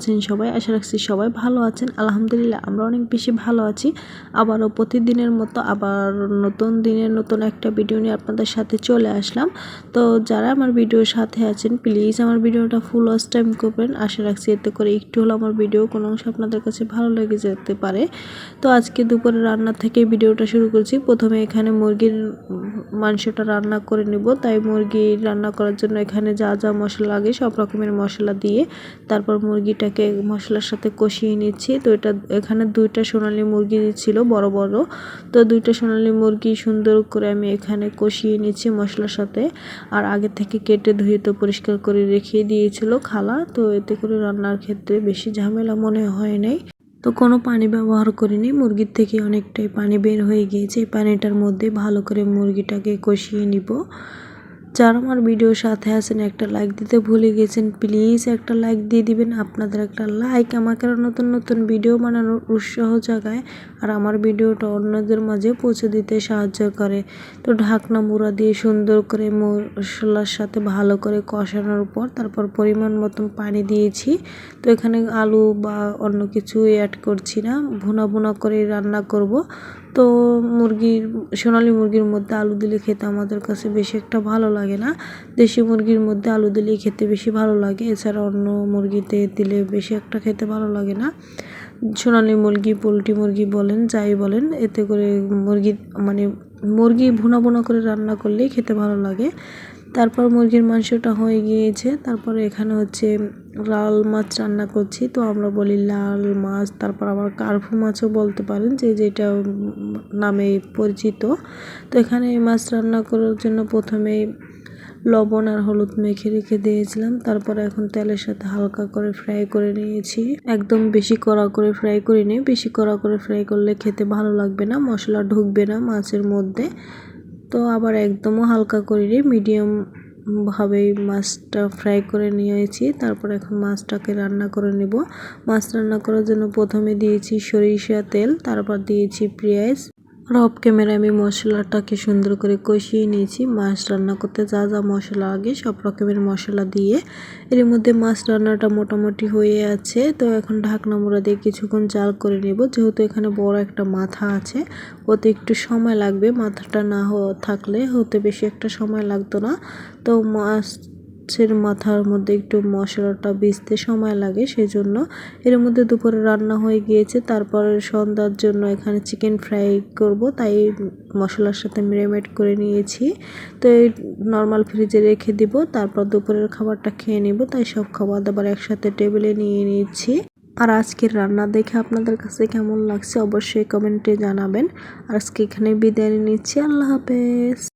আছেন সবাই? আশা রাখছি সবাই ভালো আছেন। আলহামদুলিল্লাহ, আমরা অনেক বেশি ভালো আছি। আবারও প্রতিদিনের মতো আবার নতুন দিনের নতুন একটা ভিডিও নিয়ে আপনাদের সাথে চলে আসলাম। তো যারা আমার ভিডিওর সাথে আছেন প্লিজ আমার ভিডিওটা ফুল ওয়াচ টাইম করবেন। আশা রাখছি এতে করে একটু হলো আমার ভিডিও কোনো অংশ আপনাদের কাছে ভালো লেগে যেতে পারে। তো আজকে দুপুরে রান্না থেকে ভিডিওটা শুরু করছি। প্রথমে এখানে মুরগির মাংসটা রান্না করে নেব। তাই মুরগি রান্না করার জন্য এখানে যা যা মশলা লাগে সব রকমের মশলা দিয়ে তারপর মুরগিটাকে মশলার সাথে কষিয়ে নিচ্ছি। তো এটা এখানে দুইটা সোনালি মুরগি ছিল, বড় বড়। তো দুইটা সোনালি মুরগি সুন্দর করে আমি এখানে কষিয়ে নিচ্ছি মশলার সাথে। আর আগে থেকে কেটে ধুয়ে তো পরিষ্কার করে রেখে দিয়েছিল খালা। তো এতে করে রান্নার ক্ষেত্রে বেশি ঝামেলা মনে হয় নাই। তো কোনো পানি ব্যবহার করিনি। মুরগির থেকে অনেকটাই পানি বের হয়ে গিয়েছে। এই পানিটার মধ্যে ভালো করে মুরগিটাকে কষিয়ে নিব। যারা আমার ভিডিওর সাথে আছেন, একটা লাইক দিতে ভুলে গেছেন প্লিজ একটা লাইক দিয়ে দিবেন। আপনাদের একটা লাইক আমাকে নতুন নতুন ভিডিও বানানোর উৎসাহ জাগায় আর আমার ভিডিওটা অন্যদের মাঝে পৌঁছে দিতে সাহায্য করে। তো ঢাকনা মুড়া দিয়ে সুন্দর করে মশলার সাথে ভালো করে কষানোর পর তারপর পরিমাণ মতন পানি দিয়েছি। তো এখানে আলু বা অন্য কিছু অ্যাড করছি না। ভুনা ভুনা করে রান্না করব। তো মুরগির, সোনালি মুরগির মধ্যে আলু দিলে খেতে আমাদের কাছে বেশি একটা ভালো লাগে না। দেশি মুরগির মধ্যে আলু দিলেই খেতে বেশি ভালো লাগে, এছাড়া অন্য মুরগিতে দিলে বেশি একটা খেতে ভালো লাগে না। সোনালি মুরগি, পোলট্রি মুরগি বলেন, যাই বলেন, এতে করে মুরগি মানে মুরগি ভুনা ভুনা করে রান্না করলেই খেতে ভালো লাগে। তারপর মুরগির মাংসটা হয়ে গিয়েছে, তারপরে এখানে হচ্ছে লাল মাছ রান্না করছি, তো আমরা বলি লাল মাছ, তারপর আবার কার্ফু মাছও বলতে পারেন যে যেটা নামে পরিচিত। তো এখানে এই মাছ রান্না করার জন্য প্রথমে লবণ আর হলুদ মেখে রেখে দিয়েছিলাম, তারপর এখন তেলের সাথে হালকা করে ফ্রাই করে নিয়েছি। একদম বেশি কড়া করে ফ্রাই করিনি, বেশি কড়া করে ফ্রাই করলে খেতে ভালো লাগবে না, মশলা ঢুকবে না মাছের মধ্যে। তো আবার একদমও হালকা করিনি, মিডিয়াম ভাবে মাছটা ফ্রাই করে নিয়েছি, তারপর এখন মাছটাকে রান্না করে নেব। মাছ রান্না করার জন্য প্রথমে দিয়েছি সরিষা তেল, তারপর দিয়েছি পেঁয়াজ। রফ ক্যামেরা আমি মশলাটাকে সুন্দর করে কষিয়ে নিয়েছি। মাছ রান্না করতে যা যা মশলা লাগে সব রকমের মশলা দিয়ে এর মধ্যে মাছ রান্নাটা মোটামুটি হয়ে আছে। তো এখন ঢাকনা মোড়া দিয়ে কিছুক্ষণ জাল করে নেব। যেহেতু এখানে বড় একটা মাথা আছে, ওতে একটু সময় লাগবে। মাথাটা না থাকলে হতে বেশি একটা সময় লাগতো না। তো মাছ মাছের মাথার মধ্যে একটু মশলাটা ভিজতে সময় লাগে সেই জন্য এর মধ্যে দুপুরে রান্না হয়ে গিয়েছে। তারপরে সন্ধ্যার জন্য এখানে চিকেন ফ্রাই করব, তাই মশলার সাথে মেরিনেট করে নিয়েছি। তো এই নর্মাল ফ্রিজে রেখে দিব, তারপর দুপুরের খাবারটা খেয়ে নেব, তাই সব খাবার দাবার একসাথে টেবিলে নিয়ে নিচ্ছি আর আজকের রান্না দেখে আপনাদের কাছে কেমন লাগছে অবশ্যই কমেন্টে জানাবেন। আর আজকে এখানে বিদায় নিচ্ছি, আল্লাহ হাফেজ।